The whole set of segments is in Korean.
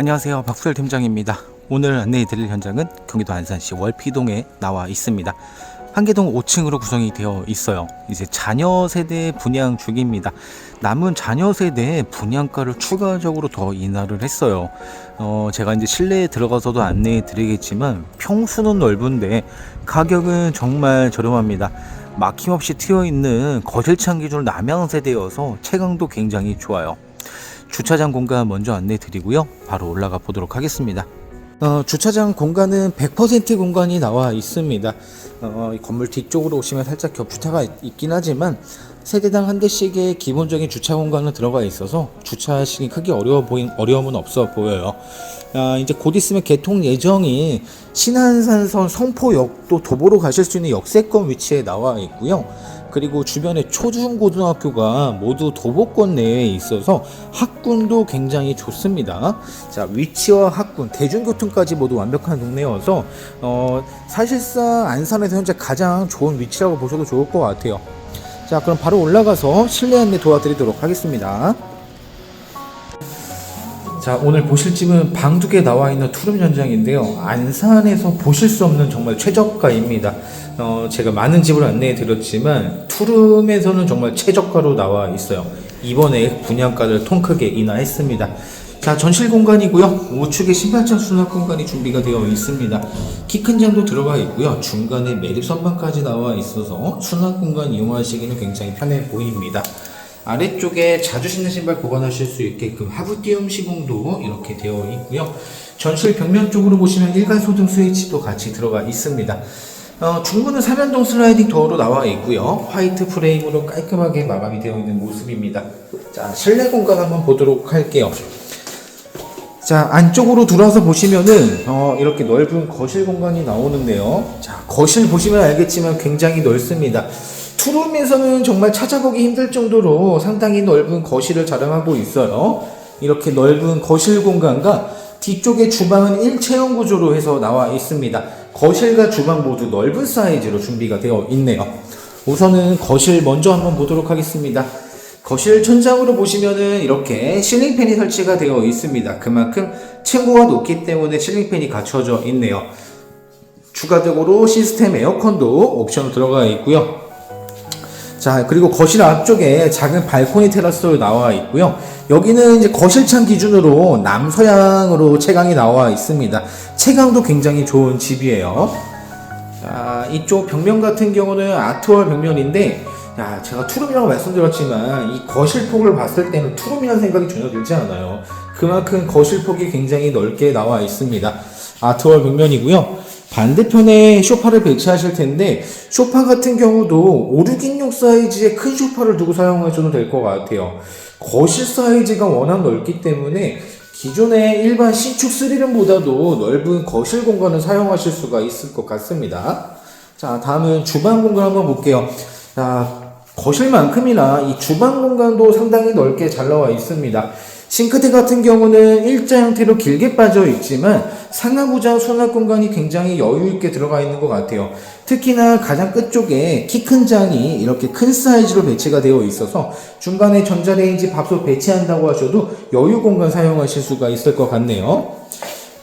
안녕하세요. 박수열 팀장입니다. 오늘 안내해 드릴 현장은 경기도 안산시 월피동에 나와 있습니다. 한계동 5층으로 구성이 되어 있어요. 이제 자녀 세대 분양 중입니다. 남은 자녀 세대의 분양가를 추가적으로 더 인하를 했어요. 어, 제가 이제 실내에 들어가서도 안내해 드리겠지만 평수는 넓은데 가격은 정말 저렴합니다. 막힘없이 트여 있는 거실창 기준 남양 세대여서 체감도 굉장히 좋아요. 주차장 공간 먼저 안내 드리고요. 바로 올라가 보도록 하겠습니다. 어, 주차장 공간은 100% 공간이 나와 있습니다. 어, 이 건물 뒤쪽으로 오시면 살짝 겹주차가 있- 있긴 하지만 세대당 한 대씩의 기본적인 주차 공간은 들어가 있어서 주차하시기 크게 어려워 보인 어려움은 없어 보여요. 아, 이제 곧 있으면 개통 예정인 신안산선 성포역도 도보로 가실 수 있는 역세권 위치에 나와 있고요. 그리고 주변에 초중고등학교가 모두 도보권 내에 있어서 학군도 굉장히 좋습니다. 자 위치와 학군, 대중교통까지 모두 완벽한 동네여서 어, 사실상 안산에서 현재 가장 좋은 위치라고 보셔도 좋을 것 같아요. 자 그럼 바로 올라가서 실내 안내 도와드리도록 하겠습니다. 자 오늘 보실 집은 방 두 개 나와 있는 투룸 현장인데요. 안산에서 보실 수 없는 정말 최저가입니다. 어, 제가 많은 집을 안내해 드렸지만 투룸에서는 정말 최저가로 나와 있어요. 이번에 분양가를 통 크게 인하했습니다. 자 전실 공간이고요. 우측에 신발장 수납 공간이 준비가 되어 있습니다. 키 큰 장도 들어가 있고요. 중간에 매립 선반까지 나와 있어서 수납 공간 이용하시기는 굉장히 편해 보입니다 아래쪽에 자주 신는 신발 보관하실 수 있게끔 하부띄움 시공도 이렇게 되어 있고요. 전실 벽면 쪽으로 보시면 일괄 소등 스위치도 같이 들어가 있습니다. 어, 중문은 삼연동 슬라이딩 도어로 나와 있고요. 화이트 프레임으로 깔끔하게 마감이 되어 있는 모습입니다. 자, 실내 공간 한번 보도록 할게요. 자 안쪽으로 들어와서 보시면은 어, 이렇게 넓은 거실 공간이 나오는데요. 자 거실 보시면 알겠지만 굉장히 넓습니다. 투룸에서는 정말 찾아보기 힘들 정도로 상당히 넓은 거실을 자랑하고 있어요. 이렇게 넓은 거실 공간과 뒤쪽에 주방은 일체형 구조로 해서 나와 있습니다. 거실과 주방 모두 넓은 사이즈로 준비가 되어 있네요. 우선은 거실 먼저 한번 보도록 하겠습니다. 거실 천장으로 보시면은 이렇게 실링팬이 설치가 되어 있습니다. 그만큼 층고가 높기 때문에 실링팬이 갖춰져 있네요. 추가적으로 시스템 에어컨도 옵션으로 들어가 있고요. 자, 그리고 거실 앞쪽에 작은 발코니 테라스로 나와 있고요. 여기는 이제 거실창 기준으로 남서향으로 채광이 나와 있습니다. 채광도 굉장히 좋은 집이에요. 자, 이쪽 벽면 같은 경우는 아트월 벽면인데, 야, 제가 투룸이라고 말씀드렸지만, 이 거실 폭을 봤을 때는 투룸이라는 생각이 전혀 들지 않아요. 그만큼 거실 폭이 굉장히 넓게 나와 있습니다. 아트월 벽면이고요. 반대편에 쇼파를 배치하실 텐데, 쇼파 같은 경우도 5, 6인용 사이즈의 큰 쇼파를 두고 사용하셔도 될 것 같아요. 거실 사이즈가 워낙 넓기 때문에, 기존의 일반 신축 스리룸보다도 넓은 거실 공간을 사용하실 수가 있을 것 같습니다. 자, 다음은 주방 공간 한번 볼게요. 자, 거실만큼이나 이 주방 공간도 상당히 넓게 잘 나와 있습니다. 싱크대 같은 경우는 일자 형태로 길게 빠져 있지만 상하부장 수납 공간이 굉장히 여유 있게 들어가 있는 것 같아요. 특히나 가장 끝쪽에 키 큰 장이 이렇게 큰 사이즈로 배치가 되어 있어서 중간에 전자레인지 밥솥 배치한다고 하셔도 여유 공간 사용하실 수가 있을 것 같네요.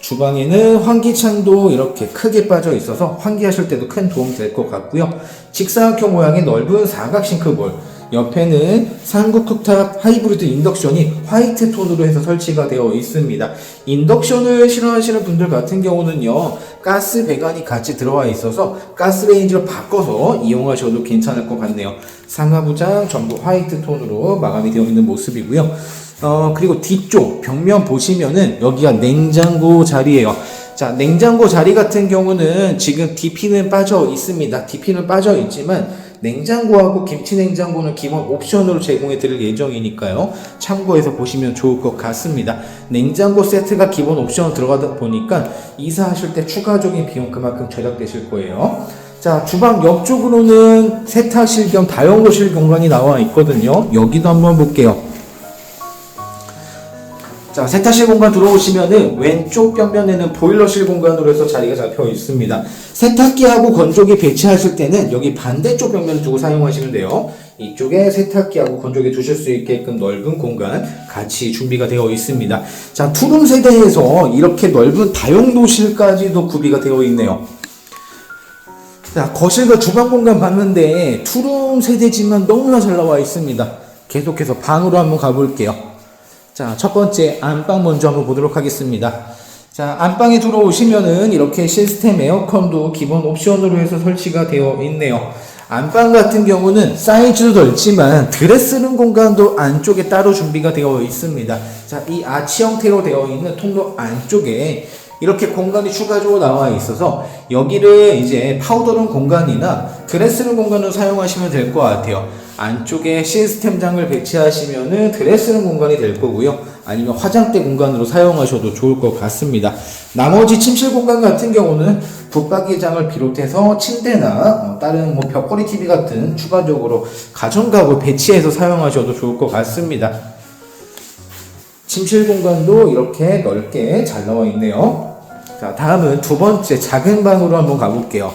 주방에는 환기창도 이렇게 크게 빠져 있어서 환기하실 때도 큰 도움 될 것 같고요. 직사각형 모양의 넓은 사각 싱크볼. 옆에는 삼국 쿡탑 하이브리드 인덕션이 화이트 톤으로 해서 설치가 되어 있습니다. 인덕션을 싫어하시는 분들 같은 경우는요, 가스 배관이 같이 들어와 있어서 가스레인지로 바꿔서 이용하셔도 괜찮을 것 같네요. 상하부장 전부 화이트 톤으로 마감이 되어 있는 모습이고요. 어, 그리고 뒤쪽 벽면 보시면은 여기가 냉장고 자리예요. 자, 냉장고 자리 같은 경우는 지금 DP는 빠져 있습니다. DP는 빠져 있지만 냉장고하고 김치 냉장고는 기본 옵션으로 제공해 드릴 예정이니까요. 참고해서 보시면 좋을 것 같습니다. 냉장고 세트가 기본 옵션으로 들어가다 보니까 이사하실 때 추가적인 비용 그만큼 절약되실 거예요. 자, 주방 옆쪽으로는 세탁실 겸 다용도실 공간이 나와 있거든요. 여기도 한번 볼게요. 자, 세탁실 공간 들어오시면은 왼쪽 벽면에는 보일러실 공간으로 해서 자리가 잡혀 있습니다. 세탁기하고 건조기 배치하실 때는 여기 반대쪽 벽면을 두고 사용하시면 돼요. 이쪽에 세탁기하고 건조기 두실 수 있게끔 넓은 공간 같이 준비가 되어 있습니다. 자, 투룸 세대에서 이렇게 넓은 다용도실까지도 구비가 되어 있네요. 자, 거실과 주방 공간 봤는데 투룸 세대지만 너무나 잘 나와 있습니다. 계속해서 방으로 한번 가볼게요. 자, 첫 번째 안방 먼저 한번 보도록 하겠습니다. 자, 안방에 들어오시면은 이렇게 시스템 에어컨도 기본 옵션으로 해서 설치가 되어 있네요. 안방 같은 경우는 사이즈도 넓지만 드레스 룸 공간도 안쪽에 따로 준비가 되어 있습니다. 자, 이 아치 형태로 되어 있는 통로 안쪽에 이렇게 공간이 추가적으로 나와 있어서 여기를 이제 파우더룸 공간이나 드레스룸 공간으로 사용하시면 될 것 같아요. 안쪽에 시스템장을 배치하시면은 드레스룸 공간이 될 거고요. 아니면 화장대 공간으로 사용하셔도 좋을 것 같습니다. 나머지 침실 공간 같은 경우는 붙박이장을 비롯해서 침대나 어, 다른 뭐 벽걸이 TV 같은 추가적으로 가전가구 배치해서 사용하셔도 좋을 것 같습니다. 침실 공간도 이렇게 넓게 잘 나와 있네요. 자, 다음은 두 번째 작은 방으로 한번 가볼게요.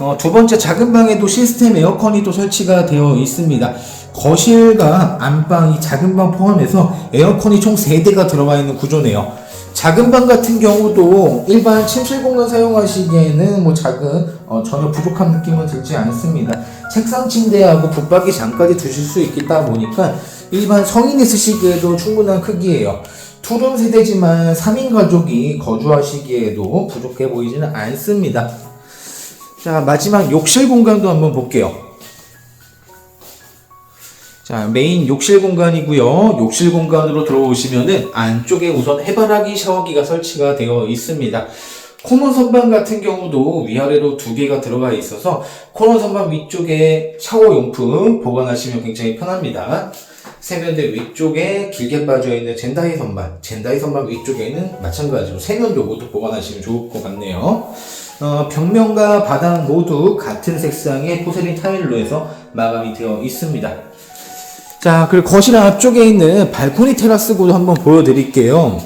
어, 두 번째 작은 방에도 시스템 에어컨이 또 설치가 되어 있습니다. 거실과 안방, 이 작은 방 포함해서 에어컨이 총 3대가 들어가 있는 구조네요. 작은 방 같은 경우도 일반 침실 공간 사용하시기에는 뭐 작은 어, 전혀 부족한 느낌은 들지 않습니다. 책상 침대하고 붙박이 장까지 두실 수 있다 보니까 일반 성인이 쓰시기에도 충분한 크기예요. 투룸 세대지만 3인 가족이 거주하시기에도 부족해 보이지는 않습니다. 자, 마지막 욕실 공간도 한번 볼게요. 자, 메인 욕실 공간이고요. 욕실 공간으로 들어오시면은 안쪽에 우선 해바라기 샤워기가 설치가 되어 있습니다. 코너 선반 같은 경우도 위아래로 두 개가 들어가 있어서 코너 선반 위쪽에 샤워 용품 보관하시면 굉장히 편합니다. 세면대 위쪽에 길게 빠져 있는 젠다이 선반, 젠다이 선반 위쪽에는 마찬가지로 세면도 모두 보관하시면 좋을 것 같네요. 어, 벽면과 바닥 모두 같은 색상의 포세린 타일로 해서 마감이 되어 있습니다. 자, 그리고 거실 앞쪽에 있는 발코니 테라스고도 한번 보여드릴게요.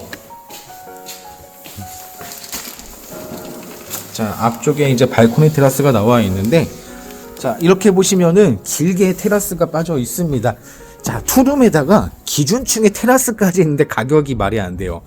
자, 앞쪽에 이제 발코니 테라스가 나와 있는데, 자, 이렇게 보시면은 길게 테라스가 빠져 있습니다. 자, 투룸에다가 기준층의 테라스까지 있는데 가격이 말이 안 돼요.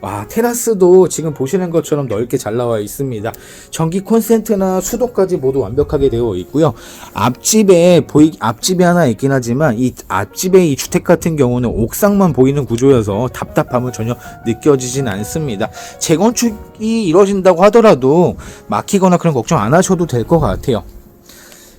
와, 테라스도 지금 보시는 것처럼 넓게 잘 나와 있습니다. 전기 콘센트나 수도까지 모두 완벽하게 되어 있고요. 앞집에 보이 앞집이 하나 있긴 하지만 이 앞집의 이 주택 같은 경우는 옥상만 보이는 구조여서 답답함은 전혀 느껴지진 않습니다. 재건축이 이루어진다고 하더라도 막히거나 그런 걱정 안 하셔도 될 것 같아요.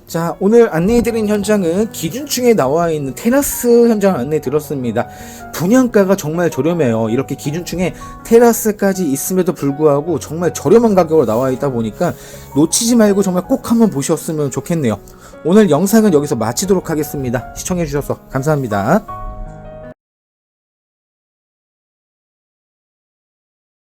자, 오늘 안내해드린 현장은 기준층에 나와 있는 테라스 현장 안내 드렸습니다. 분양가가 정말 저렴해요. 이렇게 기준층에 테라스까지 있음에도 불구하고 정말 저렴한 가격으로 나와 있다 보니까 놓치지 말고 정말 꼭 한번 보셨으면 좋겠네요. 오늘 영상은 여기서 마치도록 하겠습니다. 시청해주셔서 감사합니다.